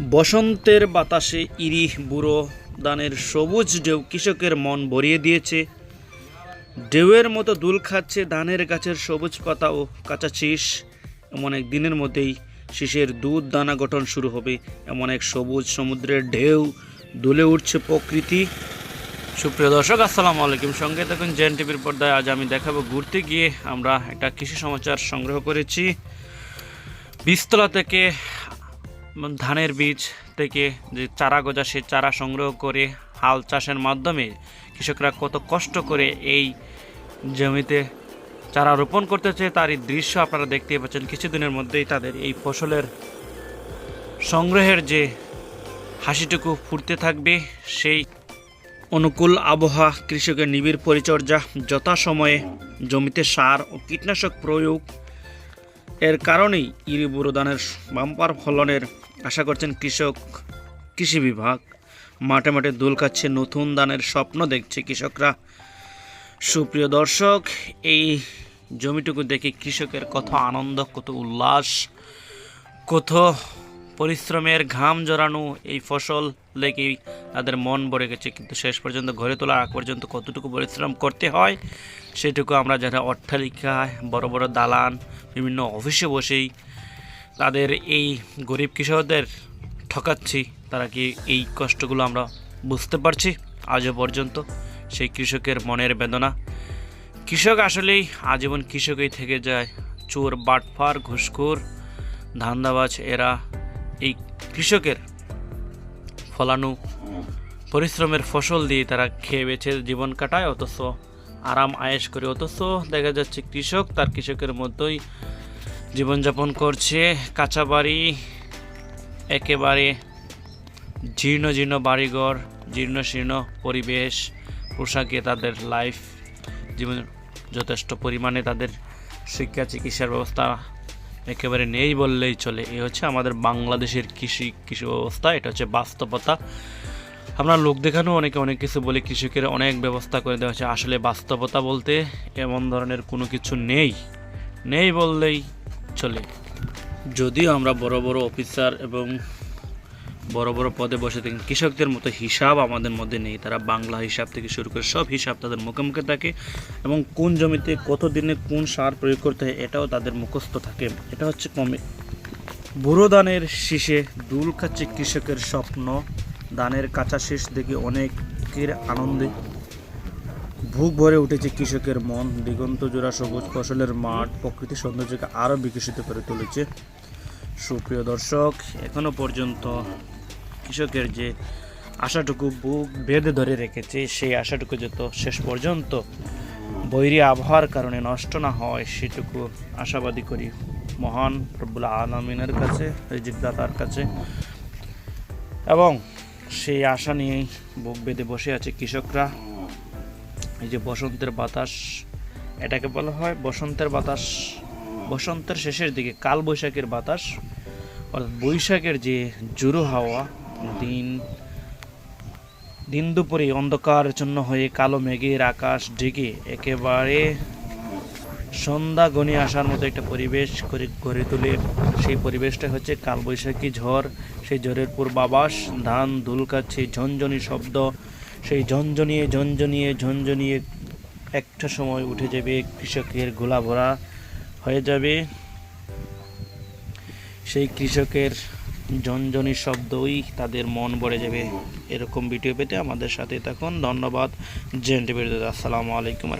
বসন্তের বাতাসে ইরি বুড়ো দানের সবুজ ঢেউ কৃষকের মন ভরিয়ে দিয়েছে। ঢেউয়ের মতো দুল খাচ্ছে ধানের গাছের সবুজ পাতা ও কাঁচা শীষ। এমন এক দিনের মধ্যেই শীষের দুধ দানা গঠন শুরু হবে। এমন এক সবুজ সমুদ্রের ঢেউ দুলে উঠছে প্রকৃতি। সুপ্রিয় দর্শক, আসসালামু আলাইকুম। সঙ্গে দেখুন জেন টিভির পর্দায়। আজ আমি দেখাবো ঘুরতে গিয়ে আমরা একটা কৃষি সমাচার সংগ্রহ করেছি। বিস্তলা থেকে ধানের বীজ থেকে যে চারা গজা, সে চারা সংগ্রহ করে হাল চাষের মাধ্যমে কৃষকরা কত কষ্ট করে এই জমিতে চারা রোপণ করতেছে তারই দৃশ্য আপনারা দেখতেই পাচ্ছেন। কিছুদিনের মধ্যেই তাদের এই ফসলের সংগ্রহের যে হাসিটুকু ফুটতে থাকবে, সেই অনুকূল আবহাওয়া কৃষকের নিবিড় পরিচর্যা, যথাসময়ে জমিতে সার ও কীটনাশক প্রয়োগ, এর কারণেই ইরি বুড়ো ধানের বাম্পার ফলনের আশা করছেন কৃষক, কৃষি বিভাগ মাঠে মাঠে দোল খাচ্ছে, নতুন দানের স্বপ্ন দেখছে কৃষকরা। সুপ্রিয় দর্শক, এই জমিটুকু দেখে কৃষকের কত আনন্দ, কত উল্লাস, কত পরিশ্রমের ঘাম জড়ানো এই ফসল লেগেই তাদের মন ভরে গেছে। কিন্তু শেষ পর্যন্ত, ঘরে তোলার আগ পর্যন্ত কতটুকু পরিশ্রম করতে হয়, সেটুকু আমরা যারা অট্টালিকায় বড় বড় দালান, বিভিন্ন অফিসে বসেই তাদের এই গরিব কৃষকদের ঠকাচ্ছি। তারা কি এই কষ্টগুলো আমরা বুঝতে পারছি? আজও পর্যন্ত সেই কৃষকের মনের বেদনা। কৃষক আসলেই আজীবন কৃষকই থেকে যায়। চোর, বাটফার, ঘুষখোর, ধান্দাবাজ, এরা এই কৃষকের ফলানো পরিশ্রমের ফসল দিয়ে তারা খেয়ে বেছে জীবন কাটায়। অথচ আরাম আয়েশ করে। অথচ দেখা যাচ্ছে কৃষক তার কৃষকের মতোই জীবনযাপন করছে কাঁচা বাড়ি একেবারে জীর্ণ জীর্ণ বাড়িঘর, জীর্ণ শীর্ণ পরিবেশ, পোশাকে তাদের লাইফ জীবন যথেষ্ট পরিমাণে তাদের শিক্ষা চিকিৎসার ব্যবস্থা একেবারে নেই বললেই চলে। এ হচ্ছে আমাদের বাংলাদেশের কৃষি কৃষি ব্যবস্থা, এটা হচ্ছে বাস্তবতা। আমরা লোক দেখানো, অনেকে অনেক কিছু বলে কৃষকের অনেক ব্যবস্থা করে দেওয়া হচ্ছে আসলে বাস্তবতা বলতে এমন ধরনের কোনো কিছু নেই। নেই বললেই চলে। যদিও আমরা বড় বড় অফিসার এবং বড় বড় পদে বসে থাকেন কৃষকদের মতো হিসাব আমাদের মধ্যে নেই। তারা বাংলা হিসাব থেকে শুরু করে সব হিসাব তাদের মুখে মুখে থাকে এবং কোন জমিতে কত দিনে কোন সার প্রয়োগ করতে হয় এটাও তাদের মুখস্থ থাকে। এটা হচ্ছে কমে। বুড়ো দানের শীষে দুল খাচ্ছে কৃষকের স্বপ্ন। ধানের কাঁচা শীষ দেখে অনেকের আনন্দে বুক ভরে উঠেছে কৃষকের মন। দিগন্ত জোড়া সবুজ ফসলের মাঠ প্রকৃতি সৌন্দর্যকে আরও বিকশিত করে তুলেছে। সুপ্রিয় দর্শক, এখনও পর্যন্ত কৃষকের যে আশাটুকু বুক বেঁধে ধরে রেখেছে, সেই আশাটুকু যত শেষ পর্যন্ত বৈরী আবহাওয়ার কারণে নষ্ট না হয়, সেটুকু আশাবাদী করি। মহান রব্বুল আলমিনের কাছে রিজিকদাতার কাছে। এবং সেই আশা নিয়েই বুক বেঁধে বসে আছে কৃষকরা। এই যে বসন্তের বাতাস, এটাকে বলা হয় বসন্তের বাতাস। বসন্তের শেষের দিকে কাল বৈশাখের বাতাস, অর্থাৎ বৈশাখের যে জুরু হাওয়া, দিন দিন দুপুরে অন্ধকার অন্ধকারচ্ছন্ন হয়ে কালো মেঘের আকাশ ঢেকে একেবারে সন্ধ্যা গণিয়ে আসার মতো একটা পরিবেশ করে, গড়ে তোলে। সেই পরিবেশটা হচ্ছে কালবৈশাখী ঝড়, সেই ঝড়ের পূর্বাভাস, ধান দুলকাচ্ছে ঝনঝনি শব্দ সেই ঝনঝনিয়ে ঝনঝনিয়ে ঝনঝনিয়ে একটা সময় উঠে যাবে, কৃষকের গোলা ভরা হয়ে যাবে। সেই কৃষকের ঝনঝনি শব্দই তাদের মন ভরে যাবে। এরকম ভিডিও পেতে আমাদের সাথে থাকুন। ধন্যবাদ। জেন্টি টিভির আসসালামু আলাইকুম।